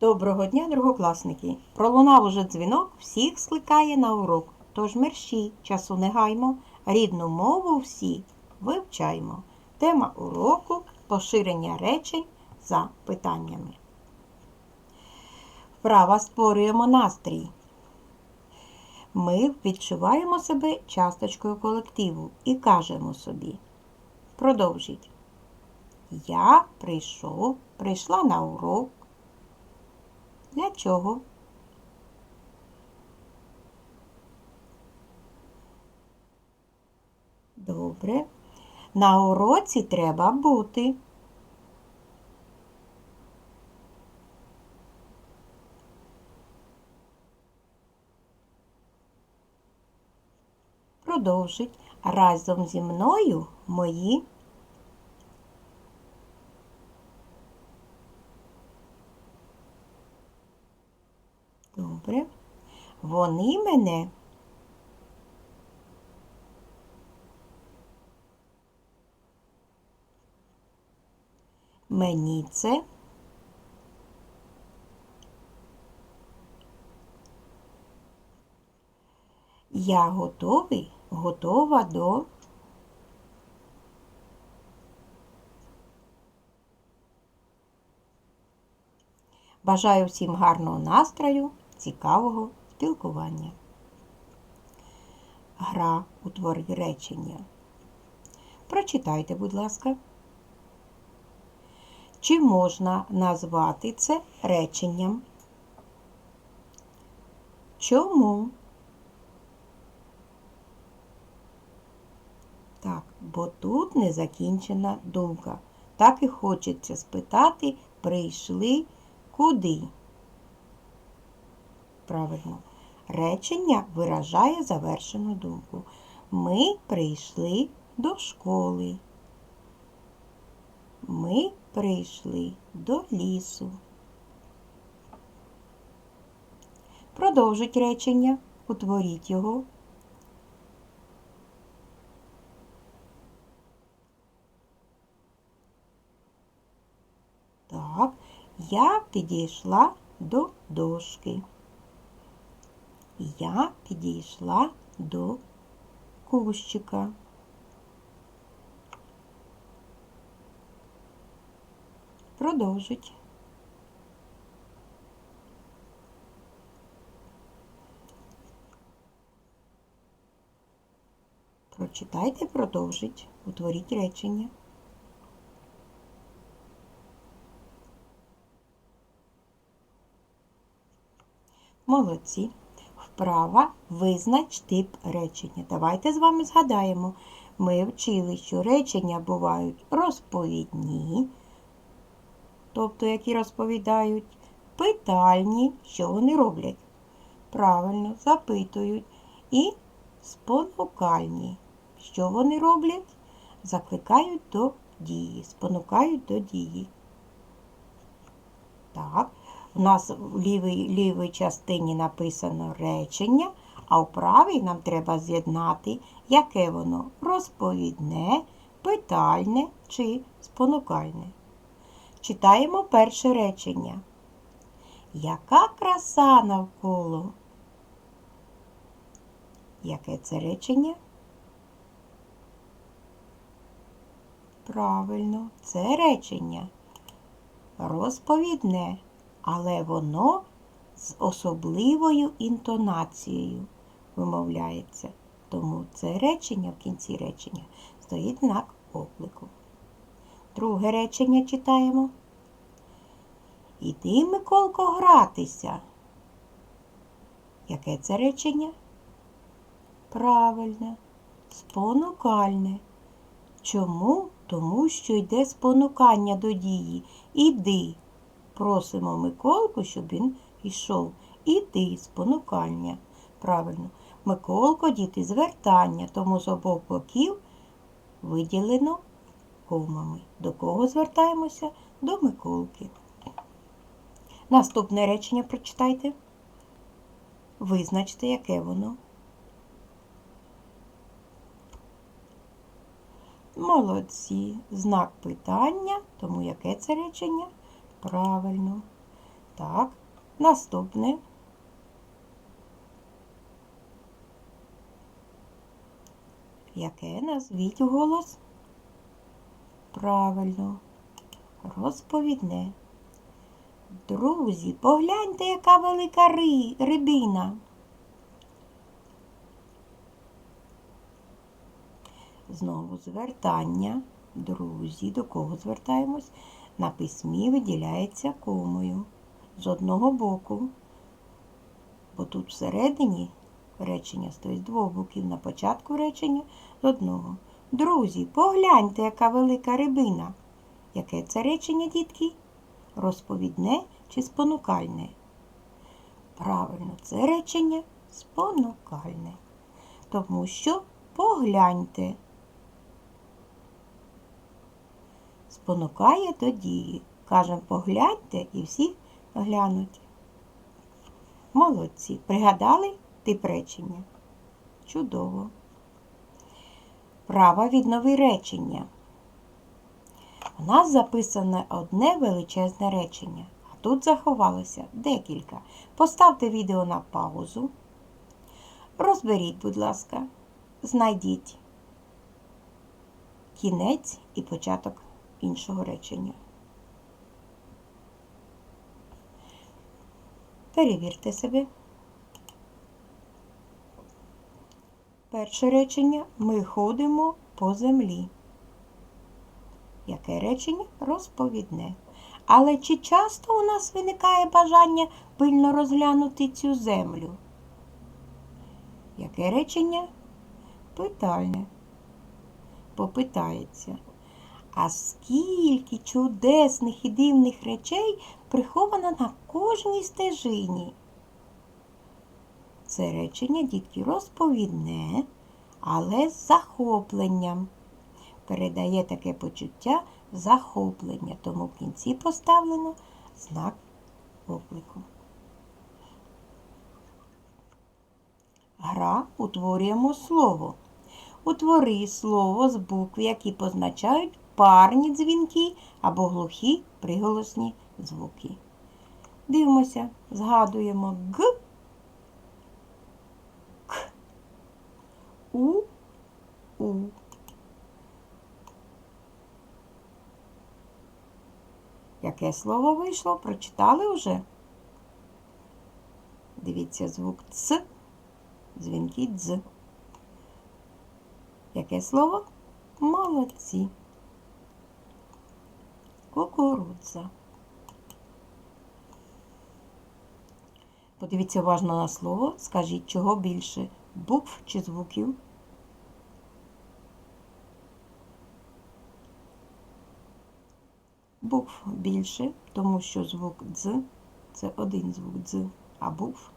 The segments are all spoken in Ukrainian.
Доброго дня, другокласники! Пролунав уже дзвінок, всіх скликає на урок. Тож мерщі, часу не гаймо, рідну мову всі вивчаймо. Тема уроку поширення речень за питаннями. Вправа створюємо настрій. Ми відчуваємо себе часточкою колективу і кажемо собі. Продовжіть. Я прийшов, прийшла на урок. Для чого? Добре. На уроці треба бути. Продовжить разом зі мною мої Добре. Вони мене. Мені це. Я готовий, готова до. Бажаю всім гарного настрою, цікавого спілкування. Гра у творі речення. Прочитайте, будь ласка. Чи можна назвати це реченням? Чому? Так, бо тут не закінчена думка. Так і хочеться спитати, прийшли куди? Правильно. Речення виражає завершену думку. Ми прийшли до школи. Ми прийшли до лісу. Продовжить речення, утворіть його. Так, я підійшла до дошки. Я підійшла до кущика. Продовжить. Прочитайте, продовжить, утворіть речення. Молодці. Вправа визнач тип речення. Давайте з вами згадаємо. Ми вчили, що речення бувають розповідні, тобто які розповідають, питальні, що вони роблять. Правильно, запитують. І спонукальні. Що вони роблять? Закликають до дії, спонукають до дії. Так, у нас в лівій, лівій частині написано речення, а в правій нам треба з'єднати, яке воно розповідне, питальне чи спонукальне. Читаємо перше речення. Яка краса навколо? Яке це речення? Правильно, це речення розповідне, але воно з особливою інтонацією вимовляється. Тому це речення в кінці речення стоїть знак оклику. Друге речення читаємо. Іди, Миколко, гратися. Яке це речення? Правильне, спонукальне. Чому? Тому що йде спонукання до дії. Іди. Просимо Миколку, щоб він йшов. Іди, спонукання. Правильно. Миколко, діти, звертання, тому з обох боків виділено комами. До кого звертаємося? До Миколки. Наступне речення прочитайте. Визначте, яке воно. Молодці. Знак питання, тому яке це речення? Правильно. Так. Наступне. Яке назвіть голос? Правильно. Розповідне. Друзі, погляньте, яка велика ри... рибина. Знову звертання. Друзі, до кого звертаємось? На письмі виділяється комою з одного боку. Бо тут всередині речення стоїть з двох боків на початку речення з одного. Друзі, погляньте, яка велика рибина. Яке це речення, дітки? Розповідне чи спонукальне? Правильно, це речення спонукальне. Тому що погляньте. Спонукає до дії. Кажемо, погляньте і всі глянуть. Молодці. Пригадали тип речення? Чудово. Право віднови речення. У нас записане одне величезне речення, а тут заховалося декілька. Поставте відео на паузу. Розберіть, будь ласка, знайдіть кінець і початок іншого речення. Перевірте себе. Перше речення ми ходимо по землі. Яке речення? Розповідне. Але чи часто у нас виникає бажання пильно розглянути цю землю? Яке речення? Питальне. Попитається. А скільки чудесних і дивних речей приховано на кожній стежині? Це речення, дітки, розповідне, але з захопленням. Передає таке почуття захоплення, тому в кінці поставлено знак оклику. Гра утворюємо слово. Утвори слово з букв, які позначають парні дзвінки або глухі приголосні звуки. Дивимося, згадуємо Г, К, У, У. Яке слово вийшло? Прочитали вже? Дивіться звук Ц, дзвінки Дз. Яке слово? Молодці. Кукурудза. Подивіться уважно на слово. Скажіть, чого більше? Букв чи звуків? Букв більше, тому що звук дз це один звук дз, а букв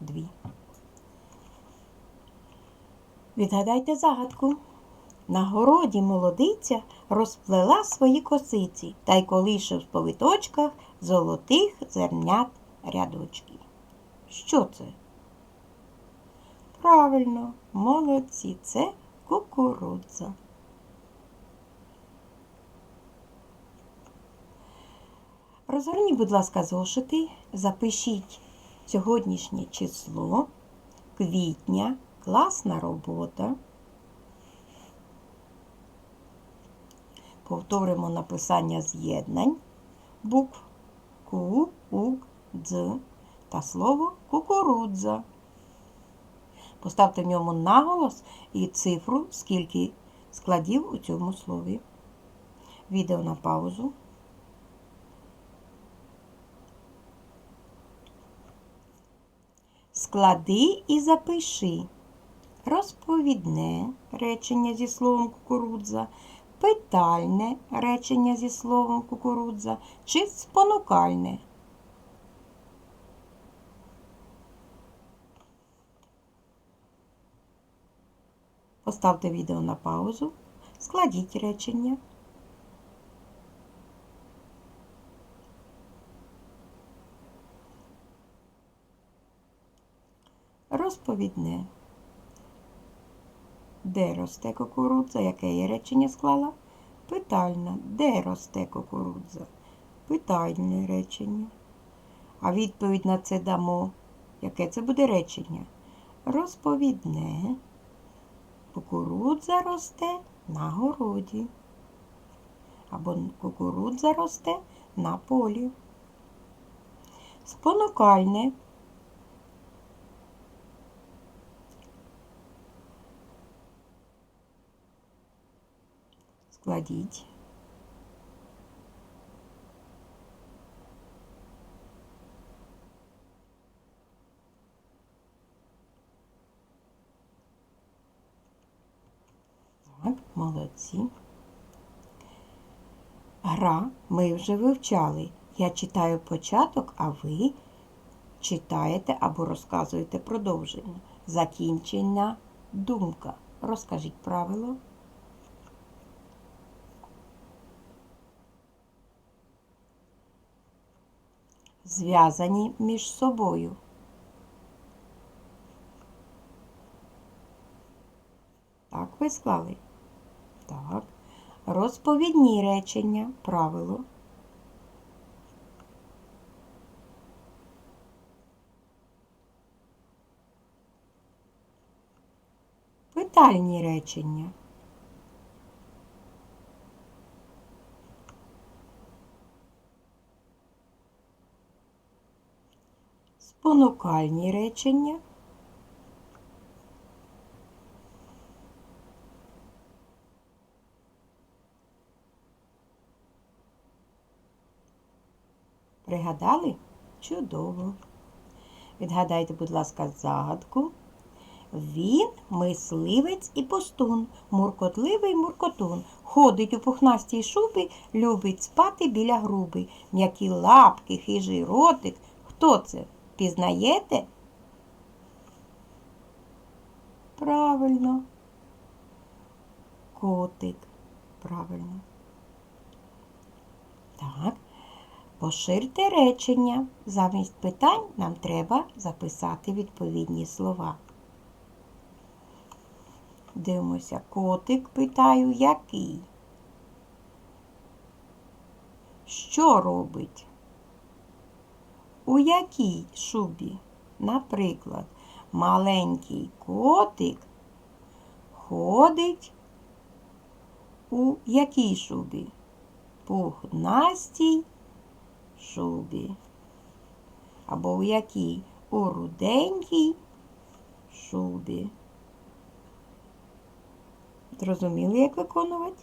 дві. Відгадайте загадку. На городі молодиця розплела свої косиці та й колише в повиточках золотих зернят рядочки. Що це? Правильно, молодці, це кукурудза. Розгорніть, будь ласка, зошити, запишіть сьогоднішнє число, квітня, класна робота. Повторимо написання з'єднань букв Ку, У, Дз та слово кукурудза. Поставте в ньому наголос і цифру, скільки складів у цьому слові. Відео на паузу. Склади і запиши. Розповідне речення зі словом кукурудза, питальне речення зі словом кукурудза чи спонукальне. Поставте відео на паузу, складіть речення. Розповідне. Де росте кукурудза? Яке я речення склала? Питальне. Де росте кукурудза? Питальне речення. А відповідь на це дамо. Яке це буде речення? Розповідне. Кукурудза росте на городі. Або кукурудза росте на полі. Спонукальне. Складіть. Молодці. Гра ми вже вивчали. Я читаю початок, а ви читаєте або розказуєте продовження. Закінчення думка. Розкажіть правило. Зв'язані між собою. Так ви склали? Так. Розповідні речення. Правило. Питальні речення. Спонукальні речення. Пригадали? Чудово. Відгадайте, будь ласка, загадку. Він мисливець і постун, муркотливий муркотун. Ходить у пухнастій шубі, любить спати біля груби. М'які лапки, хижий ротик. Хто це? Пізнаєте? Правильно. Котик. Правильно. Так. Поширте речення. Замість питань нам треба записати відповідні слова. Дивимося, котик питаю, який? Що робить? У якій шубі? Наприклад, маленький котик ходить у якій шубі? Пухнастій шубі. Або у якій? У руденькій шубі. Зрозуміли, як виконувати?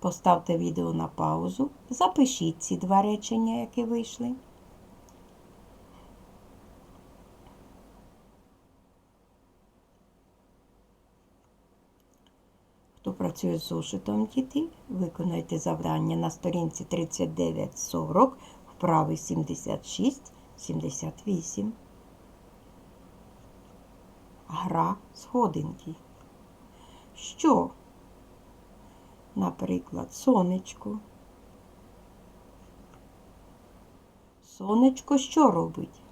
Поставте відео на паузу, запишіть ці два речення, які вийшли. Хто працює з зошитом діти, виконайте завдання на сторінці 39-40, вправи 76-78. Гра сходинки. Що? Наприклад, сонечко. Сонечко що робить?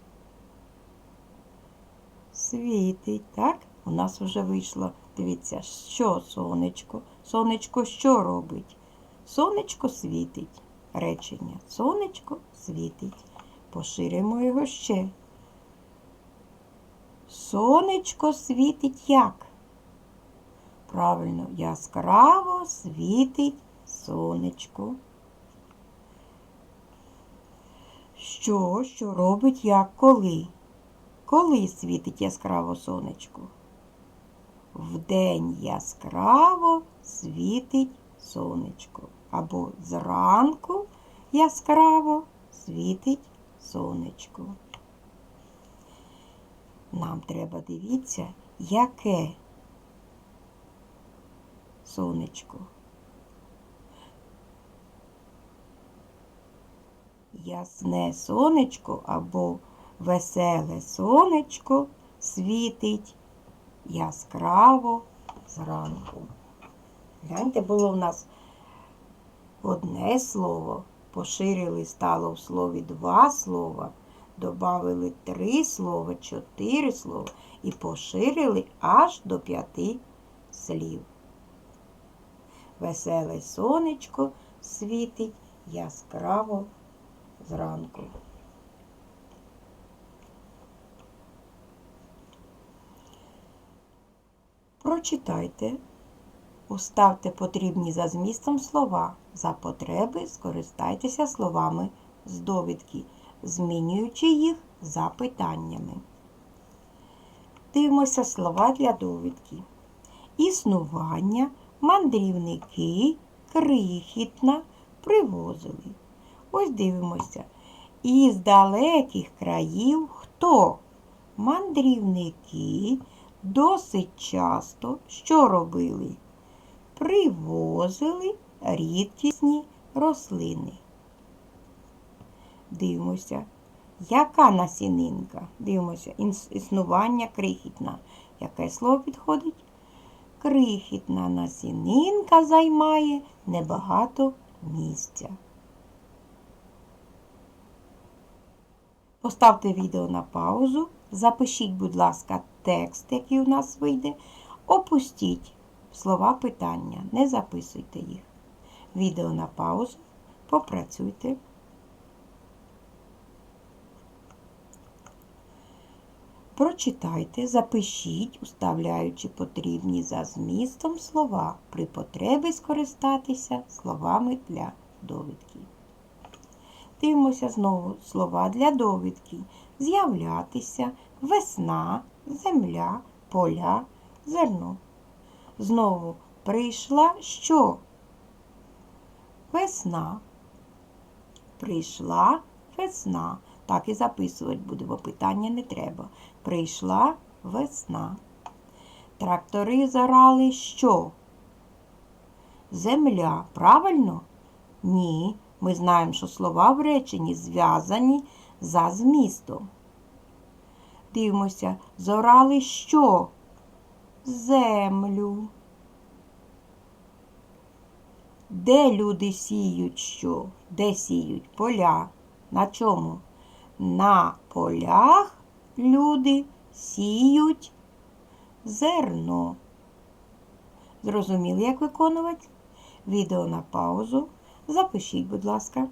Світить, так? У нас вже вийшло. Дивіться, що сонечко? Сонечко що робить? Сонечко світить. Речення. Сонечко світить. Поширимо його ще. Сонечко світить як? Правильно, яскраво світить сонечко. Що, що робить як коли? Коли світить яскраво сонечко? Вдень яскраво світить сонечко. Або зранку яскраво світить сонечко. Нам треба дивіться, яке сонечко. Ясне сонечко або веселе сонечко світить яскраво зранку. Гляньте, було в нас одне слово, поширили, стало в слові два слова, додали три слова, чотири слова і поширили аж до п'яти слів. Веселе сонечко світить яскраво зранку. Прочитайте, уставте потрібні за змістом слова. За потреби скористайтеся словами з довідки, змінюючи їх запитаннями. Дивимося слова для довідки. Існування, мандрівники, крихітна, привозили. Ось дивимося. Із далеких країв хто? Мандрівники досить часто що робили? Привозили рідкісні рослини. Дивимося, яка насінинка? Дивимося, існування крихітна. Яке слово підходить? Крихітна насінинка займає небагато місця. Поставте відео на паузу, запишіть, будь ласка, текст, який у нас вийде. Опустіть слова питання, не записуйте їх. Відео на паузу, попрацюйте. Прочитайте, запишіть, уставляючи потрібні за змістом слова. При потребі скористатися словами для довідки. Дивимося знову слова для довідки. З'являтися, весна, земля, поля, зерно. Знову прийшла що? Весна. Прийшла весна. Так і записувати буде, бо питання не треба. Прийшла весна. Трактори зарали що? Земля. Правильно? Ні. Ми знаємо, що слова в реченні зв'язані за змістом. Дивимося, зорали що? Землю. Де люди сіють що? Де сіють? Поля. На чому? На полях люди сіють зерно. Зрозуміли, як виконувати? Відео на паузу. Запишіть, будь ласка.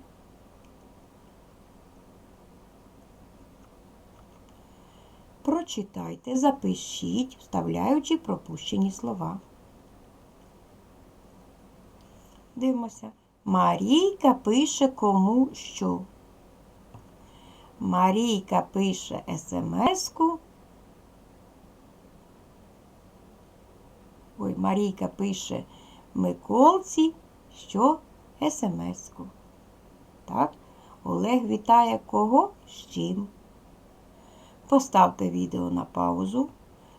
Прочитайте, запишіть, вставляючи пропущені слова. Дивимося. Марійка пише кому що. Марійка пише смс-ку. Ой, Марійка пише Миколці, що смс-ку. Так? Олег вітає кого з чим. Поставте відео на паузу.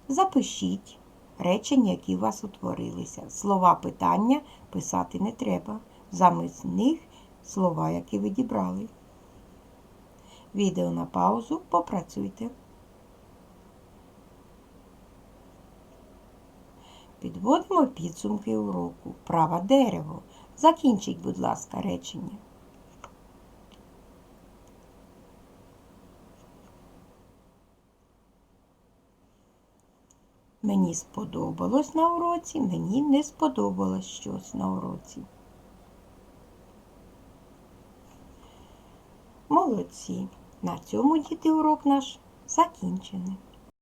Запишіть речення, які у вас утворилися. Слова питання писати не треба. Замість них слова, які ви дібрали. Відео на паузу. Попрацюйте. Підводимо підсумки уроку. Праве дерево. Закінчіть, будь ласка, речення. Мені сподобалось на уроці, мені не сподобалось щось на уроці. Молодці. На цьому діти урок наш закінчений.